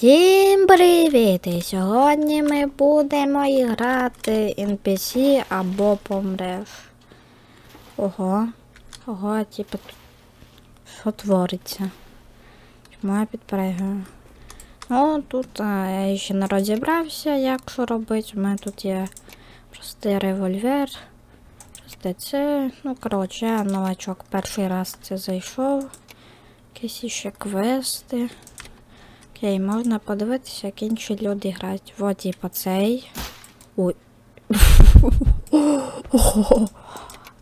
Всім привіт! І сьогодні ми будемо грати NPC або помреш. Ого. Ого, типу тут що твориться? Чому я підпригаю? Ну, тут а, я ще не розібрався, як що робити. У мене тут є простий револьвер. Просте це. Ну, коротше, я новачок перший раз це зайшов. Якісь ще квести. Окей, можна подивитися, як інші люди грають. От, типа, цей. Ой.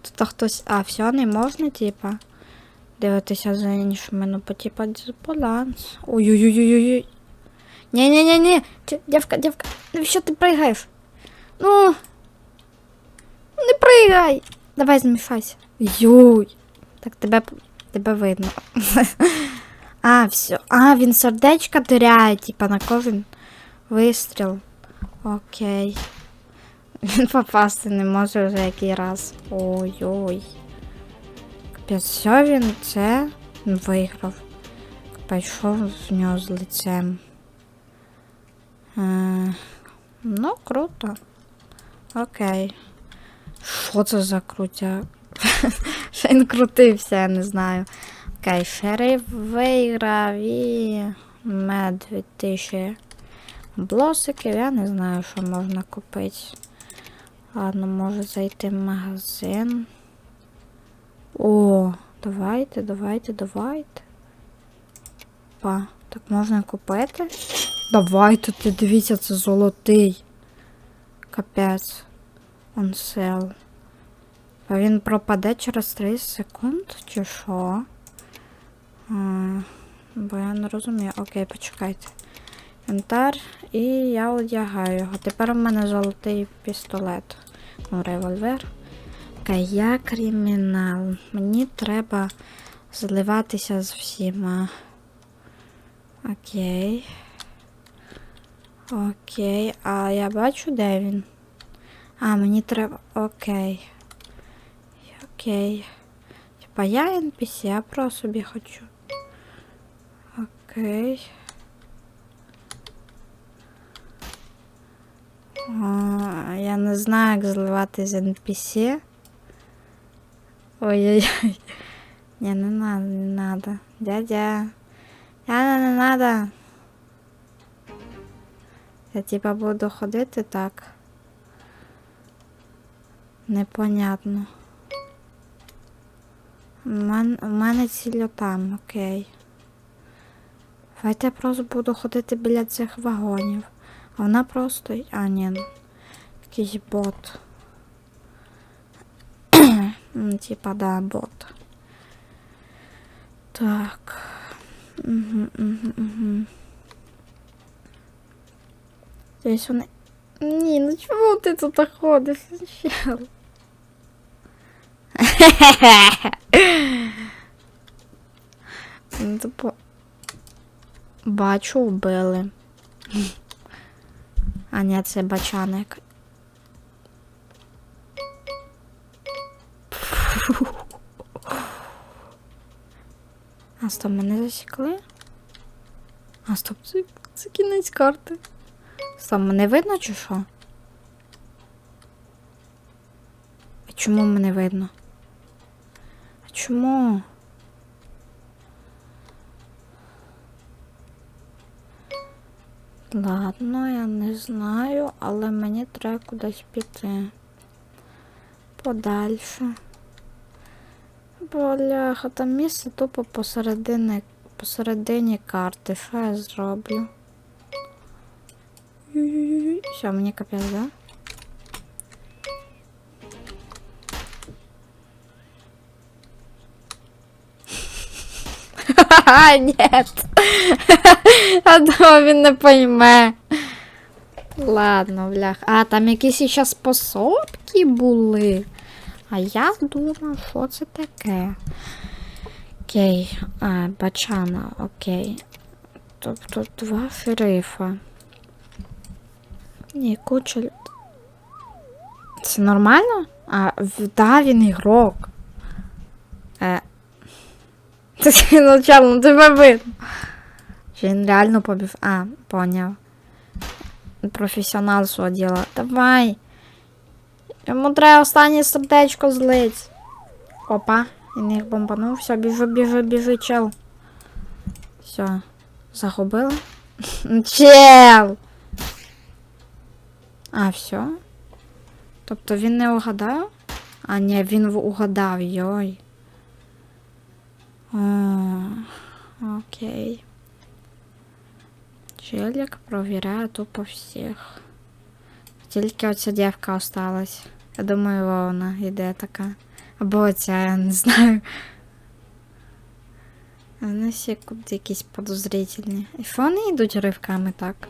Тут хтось. А, все, не можна, типа. Дивитися за іншими, ну, по типа баланс. Ой-ой-ой-ой-ой. Ні-ні-ні-ні. Дівка, дівка, навіщо ти пригаєш? Ну. Не пригай. Давай змішайся. Юй. Так тебе, тебе видно. А, все. А, він сердечка теряє, типа на кожен вистріл. Окей. Він попасти не може вже який раз. Ой-ой. Капець, все він це виграв. Пішов з нього з лицем. Е, ну, круто. Окей. Що це за крутяк? Що він крутився, я не знаю. Окей, шериф виграв і мед 2000 блосиків. Я не знаю, що можна купити. Ладно, можу зайти в магазин. О, давайте, давайте, давайте. Па, так можна купити? Давайте, ти дивіться, це золотий. Капець. Он сел. А він пропаде через 30 секунд, чи що? Бо я не розумію. Окей, почекайте. Інвентар, і я одягаю його. Тепер у мене золотий пістолет. Ну, револьвер. Окей, я кримінал. Мені треба зливатися з всіма. Окей. Окей. А я бачу, де він? А, мені треба. Окей. Окей. Типа я NPC, я про собі хочу. Окей. О, я не знаю, як зливати з NPC. Ой-ой-ой. Не, не надо, не надо. Дядя. Дядя, не надо. Я типа буду ходити так. Непонятно. У мен- у мене ціль там, окей. Давайте я просто буду ходити біля цих вагонів. А вона просто. А, ні. Якийсь бот. Типа, да, бот. Так. Угу, угу, угу. Десь вони. Ні, ну чому ти тут ходиш? Чел? Ну, типу, Бачу, вбили. А ні, це бачаник. А стоп, мене засікли? А стоп, це, це кінець карти. Стоп, мене видно чи що? А чому мене видно? А чому? Ладно, я не знаю, але мені треба кудись піти. Подальше. Бляха, там місце тупо посередині, посередині карти. Що я зроблю? Все, мені капець, да? Ха-ха, нет. Я думаю, він не пойме. Ладно, блях. А, там якісь ще способки були. А я думав, що це таке. Окей, а, бачана, окей. Тобто два шерифа. Ні, куча. Це нормально? А, да, він ігрок. Е. Це начально тебе видно. Чи він реально побіг. А, поняв. Професіонал свого діла. Давай. Йому треба останнє сердечко злить. Опа, він їх бомбанув. Все, біжу, біжу, біжу, чел. Все. Загубила? Чел! А, все? Тобто він не угадав? А, ні, він угадав, йой. О, окей. Челік провіряє тупо всіх. Тільки оця дівка осталась. Я думаю, вона йде така. Або оця, я не знаю. Вони всі якісь подозрительні. І вони йдуть ривками так?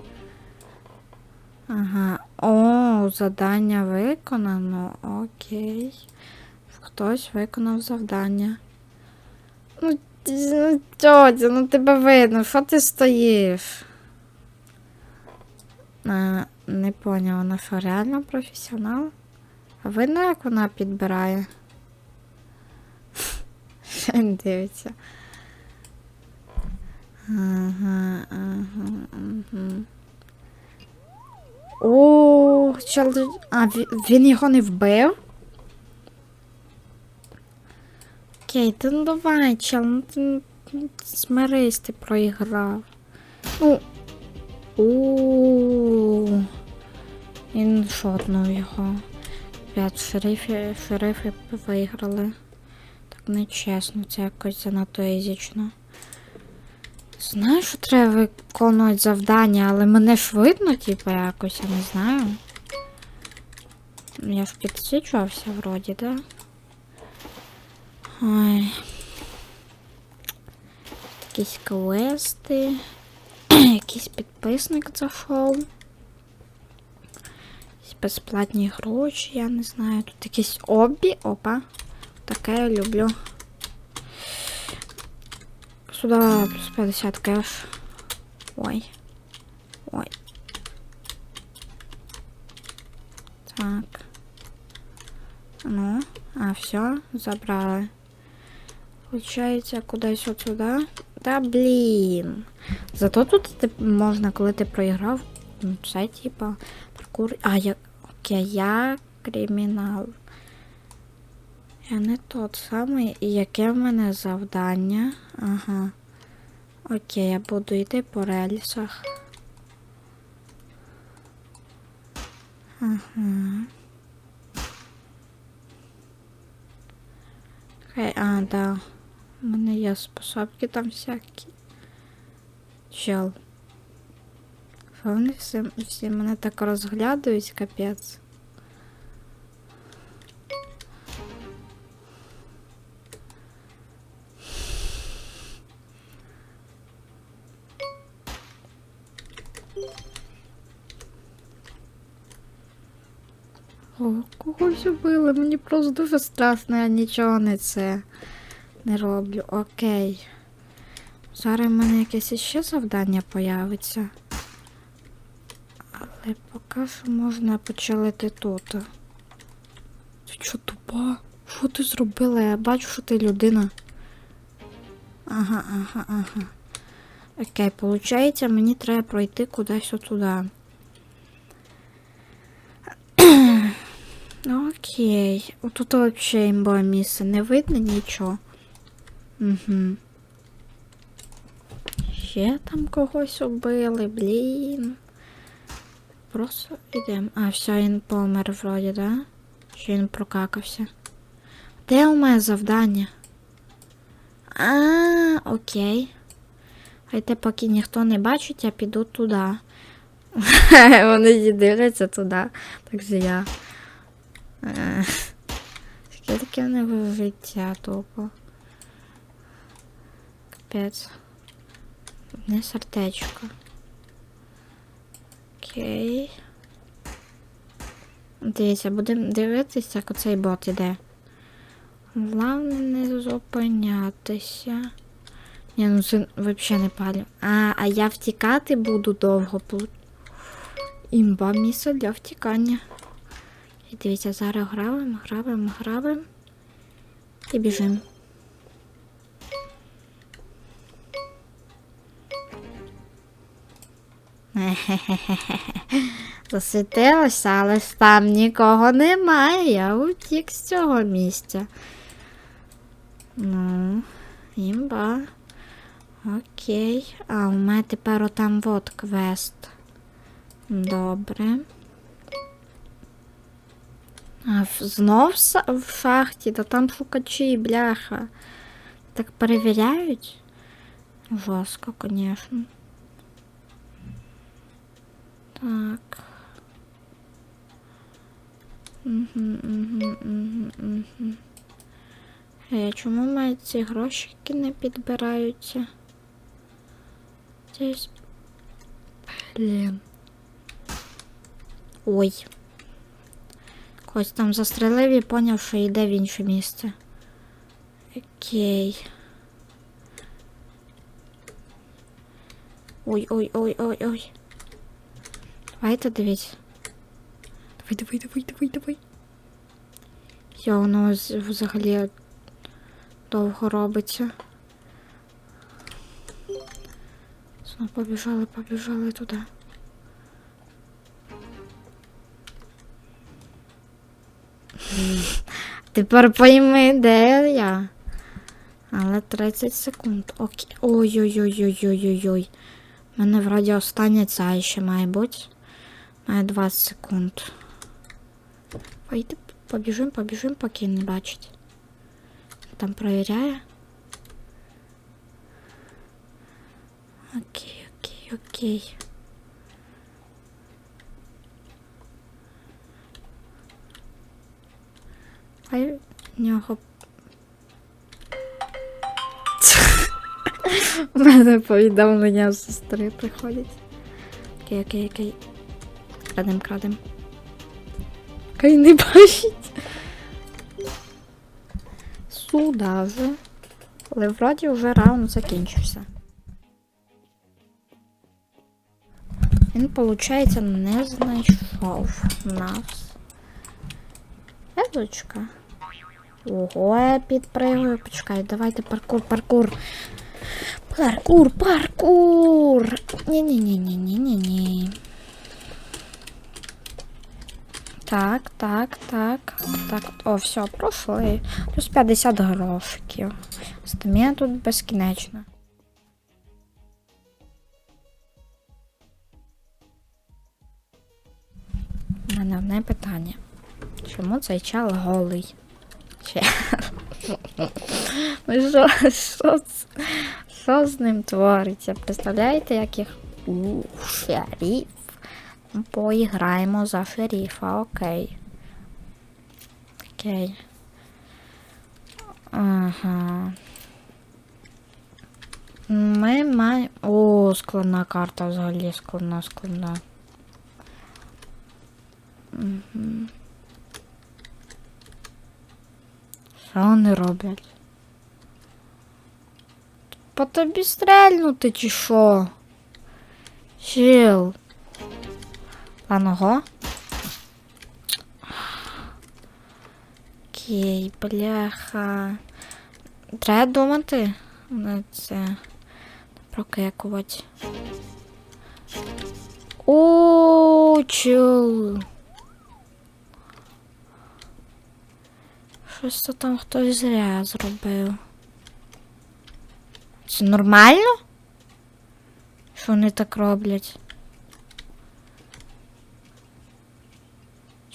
Ага. О, завдання виконано. Окей. Хтось виконав завдання. Ну, тьотя, ну тебе видно, що ти стоїш? А, не поняла, вона що реально професіонал? А видно, як вона підбирає? Він дивиться. Ага, ага, ага. О, чел... А, він його не вбив? Окей, ти ну давай, чел, ну ти ну, смирись, ти проіграв. Ну. У. Він шотнув його. П'ять шерифи, шерифи виграли. Так нечесно, це якось занадто езічно. Знаю, що треба виконувати завдання, але мене ж видно, типу, якось, я не знаю. Я ж підсвічувався вроді, да? Ой. Якісь квести. Якийсь підписник зайшов. Якісь безплатні гроші, я не знаю. Тут якісь обі. Опа. Таке я люблю. Сюда плюс 50 кэш. Ой. Ой. Так. Ну, а все, забрали. Получається, кудись от сюди. Та блін. Зато тут можна, коли ти проіграв, ну, це типа паркур. А, я. Окей, я кримінал. Я не тот самий. Яке в мене завдання? Ага. Окей, я буду йти по рельсах. Ага. Окей, а, да. У мене є способки там всякі. Чел. Вони всі, всі мене так розглядують, капець. О, когось убили, мені просто дуже страшно, я нічого не це не роблю. Окей. Зараз в мене якесь іще завдання появиться. Але поки що можна почалити тут. Ти що тупа? Що ти зробила? Я бачу, що ти людина. Ага, ага, ага. Окей, получається, мені треба пройти кудись отуди. Окей. Отут взагалі імбове місце. Не видно нічого. Угу. Ще там когось убили, блін. Просто йдемо. А, все, він помер вроді, да? Чи він прокакався? Де у мене завдання? А, окей. Хайте поки ніхто не бачить, я піду туди. Вони дивляться туди. Так що я. Е, Таке таке в життя тупо. Капець. Не сердечко. Окей. Дивіться, будемо дивитися, як оцей бот іде. Головне не зупинятися. Ні, ну це взагалі не палю. А, а я втікати буду довго. Імба місце для втікання. І дивіться, зараз граємо, граємо, граємо. І біжимо. Засвітилося, але ж там нікого немає. Я утік з цього місця. Ну, імба. Окей. А у мене тепер отам вот квест. Добре. А знов в шахті, та там шукачі, бляха. Так перевіряють? Жорстко, звісно. Так. Угу, угу, угу, угу. Е, чому мене ці грошики не підбираються? Десь. Блін. Ой. Когось там застрелив і поняв, що йде в інше місце. Окей. Ой, ой. Давайте дивіться. Давай, давай, давай, давай, давай. Йо, воно взагалі довго робиться. Знову побіжали, побіжали туди. Тепер пойми, де я. Але 30 секунд. Окей. Ой-ой-ой-ой-ой-ой-ой. У мене вроді остання ця ще має бути. Має 20 секунд. Пойди, побіжим, побіжим, поки не бачить. Там провіряє. Окей, окей, окей. Хай в нього. У мене повідомлення сестри приходять. Окей, окей, окей. Крадем, крадем. Хай не бачить. Сюда вже. Але вроді вже раунд закінчився. Він, виходить, не знайшов нас. Язочка. Ого, я підпригую. Почекай, давайте паркур, паркур. Паркур, паркур. Ні-ні-ні-ні-ні-ні-ні. Так, так, так. Так, о, все, пройшли. Плюс 50 грошиків. Стамія тут безкінечна. У мене одне питання. Чому цей чел голий? Ще. Ну що, що, що з ним твориться? Представляєте, яких у шериф? Поіграємо за шерифа, окей. Окей. Ага. Ми маємо. О, складна карта взагалі складна, складна. Угу. Що вони роблять? По тобі стрельнути чи що? Чил. Ого. Окей, бляха. Треба думати на це. Прокекувати. О, чил. Щось то там хтось зря зробив. Це нормально? Що вони так роблять?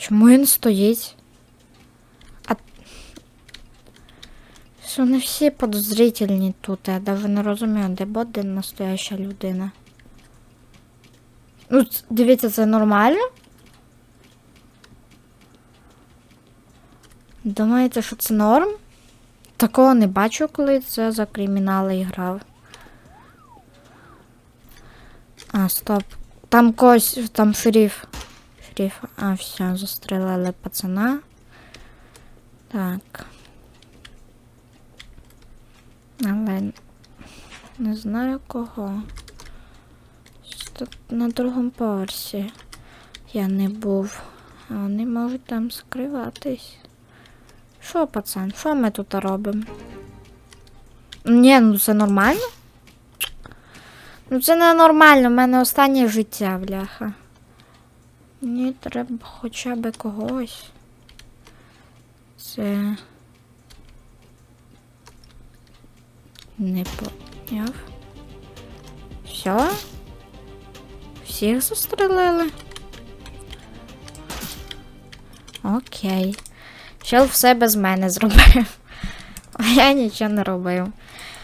Чому він стоїть? А... Що не всі подозрительні тут, я навіть не розумію, де бот, де настояща людина. Ну, дивіться, це нормально? Думаєте, що це норм? Такого не бачу, коли це за кримінали грав. А, стоп. Там когось, там шериф. Шериф. А, все, застрелили пацана. Так. Але не знаю кого. Тут на другому поверсі я не був. А вони можуть там скриватись. Що, пацан, що ми тут робимо? Ні, ну це нормально. Ну це ненормально, в мене останнє життя, бляха. Мені треба хоча б когось. Це. Не поняв. Все? Всіх застрелили? Окей. Чел все без мене зробив. А я нічого не робив.